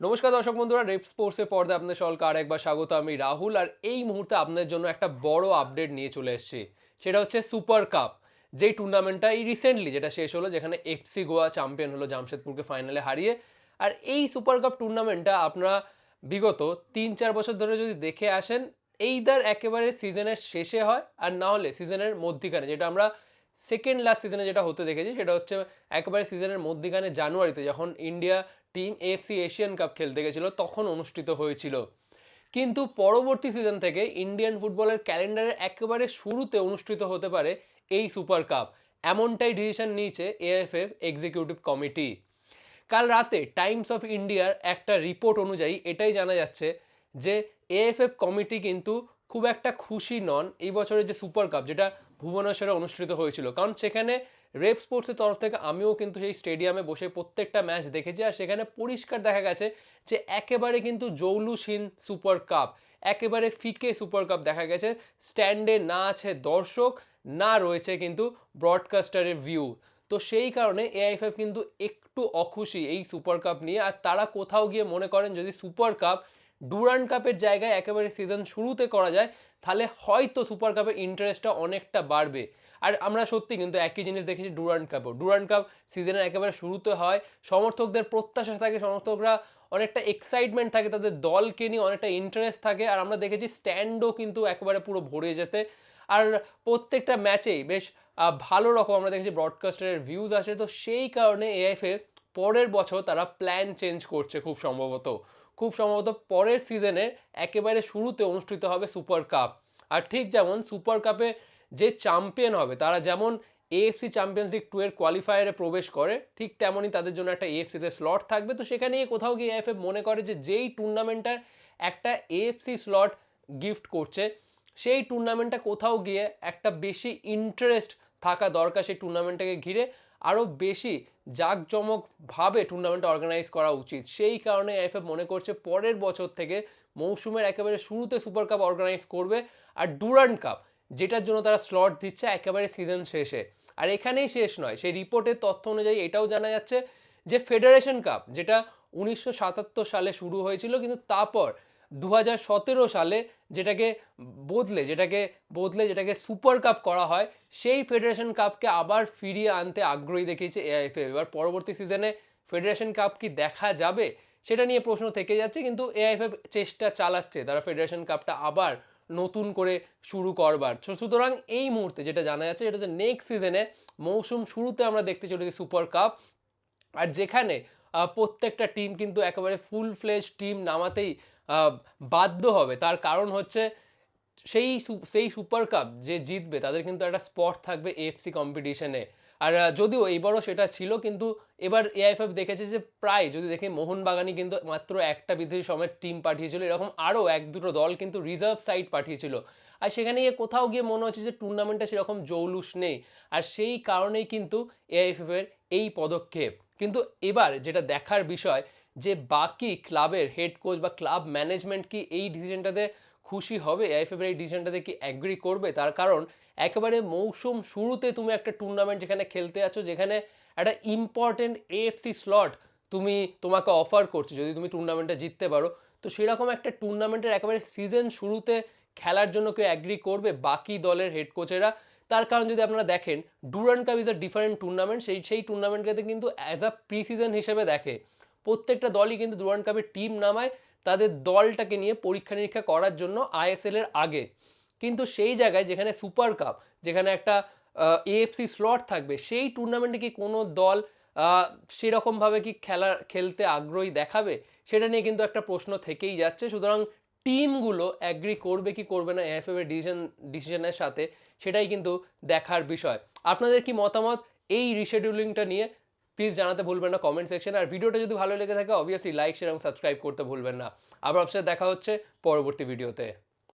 নমস্কার দর্শক বন্ধুরা, রেপ স্পোর্টসের পর্দায় আপনাদের সকলকে আরেকবার স্বাগত। আমি রাহুল আর এই মুহূর্তে আপনাদের জন্য একটা বড় আপডেট নিয়ে চলে এসেছি। সেটা হচ্ছে সুপার কাপ, যেই টুর্নামেন্টটা এই রিসেন্টলি যেটা শেষ হলো, যেখানে এফসি গোয়া চ্যাম্পিয়ন হলো জামশেদপুরকে ফাইনালে হারিয়ে। আর এই সুপার কাপ টুর্নামেন্টটা আপনারা বিগত তিন চার বছর ধরে যদি দেখে আসেন, এইদার একেবারে সিজনের শেষে হয় আর না হলে সিজনের মধ্যিখানে, যেটা আমরা সেকেন্ড লাস্ট সিজনে যেটা হতে দেখেছি, সেটা হচ্ছে একেবারে সিজনের মধ্যিখানে জানুয়ারিতে, যখন India team AFC Asian cup খেলতে গেছিল, তখন অনুষ্ঠিত হয়েছিল। কিন্তু পরবর্তী সিজন থেকে ইন্ডিয়ান ফুটবলের ক্যালেন্ডারের একেবারে শুরুতে অনুষ্ঠিত হতে পারে এই সুপার কাপ এমনটাই ডিসিশন নিয়েছে এএফএফ এক্সিকিউটিভ কমিটি কাল রাতে টাইমস অফ ইন্ডিয়ার একটা রিপোর্ট অনুযায়ী এটাই জানা যাচ্ছে যে এএফএফ কমিটি কিন্তু খুব একটা খুশি নন এই বছরের যে সুপার কাপ যেটা ভুবনেশ্বরে অনুষ্ঠিত হয়েছিল। কারণ সেখানে রেপ স্পোর্টসের তরফ থেকে আমিও কিন্তু সেই স্টেডিয়ামে বসে প্রত্যেকটা ম্যাচ দেখেছি আর সেখানে পরিষ্কার দেখা গেছে যে একেবারে কিন্তু জৌলুসহীন সুপার কাপ একেবারে ফিকে সুপার কাপ দেখা গেছে। স্ট্যান্ডে না আছে দর্শক, না রয়েছে কিন্তু ব্রডকাস্টারের ভিউ তো সেই কারণে এআইএফএফ কিন্তু একটু অখুশি এই সুপার কাপ নিয়ে। আর তারা কোথাও গিয়ে মনে করেন যদি সুপার কাপ ডুরান্ড কাপের জায়গায় একেবারে সিজন শুরুতে করা যায়, তাহলে হয়তো সুপার কাপের ইন্টারেস্টটা অনেকটা বাড়বে। আর আমরা সত্যি কিন্তু একই জিনিস দেখেছি ডুরান্ড কাপও। ডুরান্ড কাপ সিজনের একেবারে শুরুতে হয়, সমর্থকদের প্রত্যাশা থাকে, সমর্থকরা অনেকটা এক্সাইটমেন্ট থাকে, তাদের দলকে নিয়ে অনেকটা ইন্টারেস্ট থাকে, আর আমরা দেখেছি স্ট্যান্ডও কিন্তু একেবারে পুরো ভরে যেতে। আর প্রত্যেকটা ম্যাচেই বেশ ভালো রকম আমরা দেখেছি ব্রডকাস্টারের ভিউজ আছে তো সেই কারণে এআইএফএ পরের বছর তারা প্ল্যান চেঞ্জ করছে খুব সম্ভবত। খুব সম্ভবত পরের সিজনে একেবারে শুরুতে অনুষ্ঠিত হবে সুপার কাপ আর ঠিক যেমন সুপার কাপে যে চ্যাম্পিয়ন হবে, তারা যেমন এএফসি চ্যাম্পিয়ন্স লিগ টু এর কোয়ালিফায়ারে প্রবেশ করে, ঠিক তেমনই তাদের জন্য একটা এএফসিতে স্লট থাকবে। তো সেখানে কোথাও গিয়ে এএফএফ মনে করে যে যেই টুর্নামেন্টটার একটা এএফসি স্লট গিফট করছে, সেই টুর্নামেন্টটা কোথাও গিয়ে একটা বেশি ইন্টারেস্ট থাকা দরকার সেই টুর্নামেন্টটাকে ঘিরে। আরও বেশি জাঁকজমকভাবে টুর্নামেন্টটা অর্গানাইজ করা উচিত। সেই কারণে এফএফ মনে করছে পরের বছর থেকে মৌসুমের একেবারে শুরুতে সুপার কাপ অর্গানাইজ করবে আর ডুরান্ড কাপ যেটার জন্য তারা স্লট দিচ্ছে একেবারে সিজন শেষে। আর এখানেই শেষ নয়, সেই রিপোর্টের তথ্য অনুযায়ী এটাও জানা যাচ্ছে যে ফেডারেশন কাপ যেটা উনিশশো সাতাত্তর সালে শুরু হয়েছিল, কিন্তু তারপর দু হাজার সতেরো সালে যেটাকে বদলে যেটাকে বদলে যেটাকে সুপার কাপ করা হয়, সেই ফেডারেশন কাপকে আবার ফিরিয়ে আনতে আগ্রহী দেখিয়েছে এআইএফএ এবার পরবর্তী সিজনে ফেডারেশন কাপ কি দেখা যাবে, সেটা নিয়ে প্রশ্ন থেকে যাচ্ছে, কিন্তু এআইএফএফ চেষ্টা চালাচ্ছে, তারা ফেডারেশন কাপটা আবার নতুন করে শুরু করবার। সুতরাং এই মুহূর্তে যেটা জানা যাচ্ছে এটা হচ্ছে নেক্সট সিজনে মৌসুম শুরুতে আমরা দেখতে চলেছি সুপার কাপ, আর যেখানে প্রত্যেকটা টিম কিন্তু একেবারে ফুল ফ্লেজ টিম নামাতেই বাধ্য হবে। তার কারণ হচ্ছে সেই সেই সুপার কাপ যে জিতবে, তাদের কিন্তু একটা স্পট থাকবে এএফসি কম্পিটিশনে আর যদিও এইবারও সেটা ছিল, কিন্তু এবার এআইএফএফ দেখেছে যে প্রায়, যদি দেখে মোহনবাগানই কিন্তু মাত্র একটা বিদেশি সময়ের টিম পাঠিয়েছিল, এরকম আরও এক দুটো দল কিন্তু রিজার্ভ সাইড পাঠিয়েছিল। আর সেখানে গিয়ে কোথাও গিয়ে মনে হচ্ছে যে টুর্নামেন্টটা সেরকম জৌলুস নেই। আর সেই কারণেই কিন্তু এআইএফএফের এই পদক্ষেপ। কিন্তু এবার যেটা দেখার বিষয় যে বাকি ক্লাবের হেড কোচ বা ক্লাব ম্যানেজমেন্ট কি এই ডিসিশনটাতে খুশি হবে? আইএফএফ এই ডিসিশনটাতে কি অ্যাগ্রি করবে? তার কারণ, একেবারে মৌসুম শুরুতে তুমি একটা টুর্নামেন্ট যেখানে খেলতে আছো, যেখানে একটা ইম্পর্টেন্ট এএফসি স্লট তুমি তোমাকে অফার করছ, যদি তুমি টুর্নামেন্টটা জিততে পারো। তো সেরকম একটা টুর্নামেন্টের একেবারে সিজন শুরুতে খেলার জন্য কেউ অ্যাগ্রি করবে বাকি দলের হেড কোচেরা তার কারণ যদি আপনারা দেখেন Durand cup is a different tournament সেই সেই টুর্নামেন্টকে কিন্তু অ্যাজ আ প্রি সিজন হিসেবে দেখে। প্রত্যেকটা দলই কিন্তু ডুরান্ড কাপের টিম নামায়, তাদের দলটাকে নিয়ে পরীক্ষা নিরীক্ষা করার জন্য আইএসএল এর আগে। কিন্তু সেই জায়গায় যেখানে সুপার কাপ, যেখানে একটা এএফসি স্লট থাকবে, সেই টুর্নামেন্টে কি কোনো দল সেরকমভাবে কি খেলা, খেলতে আগ্রহী দেখাবে? সেটা নিয়ে কিন্তু একটা প্রশ্ন থেকেই যাচ্ছে। সুতরাং টিমগুলো অ্যাগ্রি করবে কি করবে না এএফএফ এর ডিসিশন ডিসিশনের সাথে, সেটাই কিন্তু দেখার বিষয়। আপনাদের কি মতামত এই রিশেডিউলিংটা নিয়ে? প্লিজ জানাতে ভুলবেন না কমেন্ট সেকশনে আর ভিডিওটা যদি ভালো লেগে থাকে অবভিয়াসলি লাইক শেয়ার এবং সাবস্ক্রাইব করতে ভুলবেন না। আবার আপনার দেখা হচ্ছে পরবর্তী ভিডিওতে